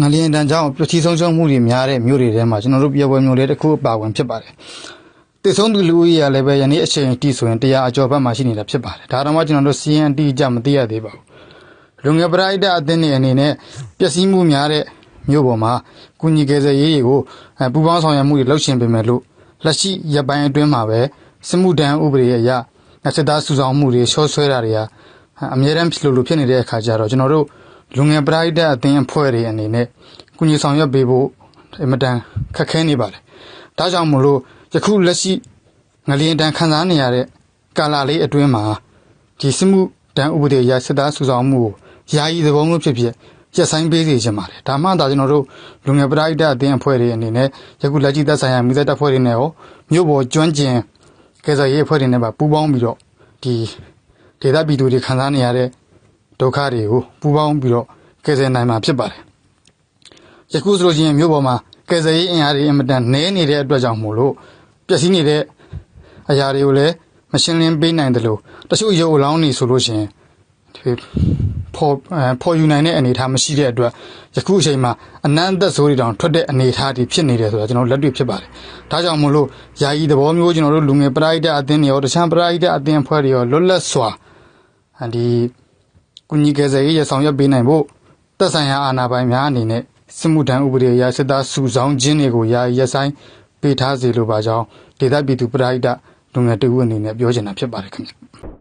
ငလျင်တန်ကြောင့်ပျက်စီးဆုံးရှုံးမှုတွေများတဲ့မြို့တွေထဲမှာကျွန်တော်တို့ပြည်ပွဲမြို့လေးတစ်ခုအပါအဝင်ဖြစ်ပါတယ်။တည်ဆုံးသူလူဦးရေကလည်းပဲယနေ့အချိန်တိဆိုရင်တရားအကျော်ဘက်မှာရှိနေတာဖြစ်ပါတယ်။ဒါတော့မှကျွန်တော်တို့ CNT ကြမသိရသေးပါဘူး။လူငယ်ပရိဒတ်အသင်းတွေအနေနဲ့ပျက်စီးမှုများတဲ့မြို့ပေါ်မှာကုညီကယ်ဆယ်ရေးတွေကိုအဲပူပေါင်းဆောင်ရွက်မှုတွေလုပ်ရှင်ပေးမယ်လို့လက်ရှိရပ်ပိုင်းအတွင်းမှာပဲစစ်မှုတန်းဥပဒေရဲ့အရစစ်သားစုဆောင်မှုတွေရှော့ဆွဲတာတွေဟာအများရန်ဖြစ်လို့လို့ဖြစ်နေတဲ့အခါကျတော့ကျွန်တော်တို့ လူငယ်ပရိဒတ်အသင်းအဖွဲ့တွေအနေနဲ့ကုညီဆောင်ရွက်ပေးဖို့အင်မတန်ခက်ခဲနေပါတယ်။ဒါကြောင့်မို့လို့ယခုလက်ရှိငလျင်တန်ခန်းစားနေရတဲ့ကာလာလေးအတွင်းမှာဒီစစ်မှုတန်းဥပဒေအရစစ်သားစုဆောင်မှုကိုယာယီသဘောမျိုးဖြစ်ဖြစ်ရက်ဆိုင်ပေးစီချင်ပါတယ်ဒါမှသာကျွန်တော်တို့လူငယ်ပရိဒတ်အသင်းအဖွဲ့တွေအနေနဲ့ယခုလက်ရှိသက်ဆိုင်ရာမိသက်တပ်ဖွဲ့တွေနဲ့ရောမြို့ပေါ်ကျွမ်းကျင်ကယ်ဆယ်ရေးအဖွဲ့တွေနဲ့ပါပူးပေါင်းပြီးတော့ဒီဒေသပြည်သူတွေခံစားနေရတဲ့ ဒုက္ခတွေကိုပူးပေါင်းပြီးတော့ကယ်ဆယ်နိုင်မှာဖြစ်ပါတယ်ယခုဆိုလို့ရှိရင်မြို့ပေါ်မှာကယ်ဆယ်ရေးအင်အားတွေအင်မတန်နည်းနေတဲ့အတွက်ကြောင့်မို့လို့ပျက်စီးနေတဲ့အရာတွေကိုလည်းမရှင်းလင်းပေးနိုင်တယ်လို့တချို့ရုပ်အလောင်းနေဆိုလို့ရှိရင်ဒီပေါ်အဲပေါ်ယူနိုင်တဲ့အနေအထားမရှိတဲ့အတွက်ယခုအချိန်မှာအနန္တဆိုးတွေတောင်ထွက်တဲ့အနေအထားတွေဖြစ်နေတယ်ဆိုတာကျွန်တော်လက်တွေ့ဖြစ်ပါတယ်။ဒါကြောင့်မို့လို့ယာယီသဘောမျိုးကျွန်တော်တို့လူငယ်ပရိဒတ်အသင်းတွေရောတခြားပရိဒတ်အသင်းအဖွဲ့တွေရောလွတ်လပ်စွာဒီ ကုညီကယ်ဆယ်ရေးရဆောင်ရွက်ပေးနိုင်ဖို့သက်ဆိုင်ရာအာဏာပိုင်များအနေနဲ့စစ်မှုထမ်းဥပဒေအရစစ်သားစုဆောင်ခြင်းတွေကိုယာယီရက်ဆိုင်ပေးထားစေလိုပါကြောင်းဒေသပြည်သူပရိဒတ်လူငယ်တဦးအနေနဲ့ပြောချင်တာဖြစ်ပါတယ်ခင်ဗျ။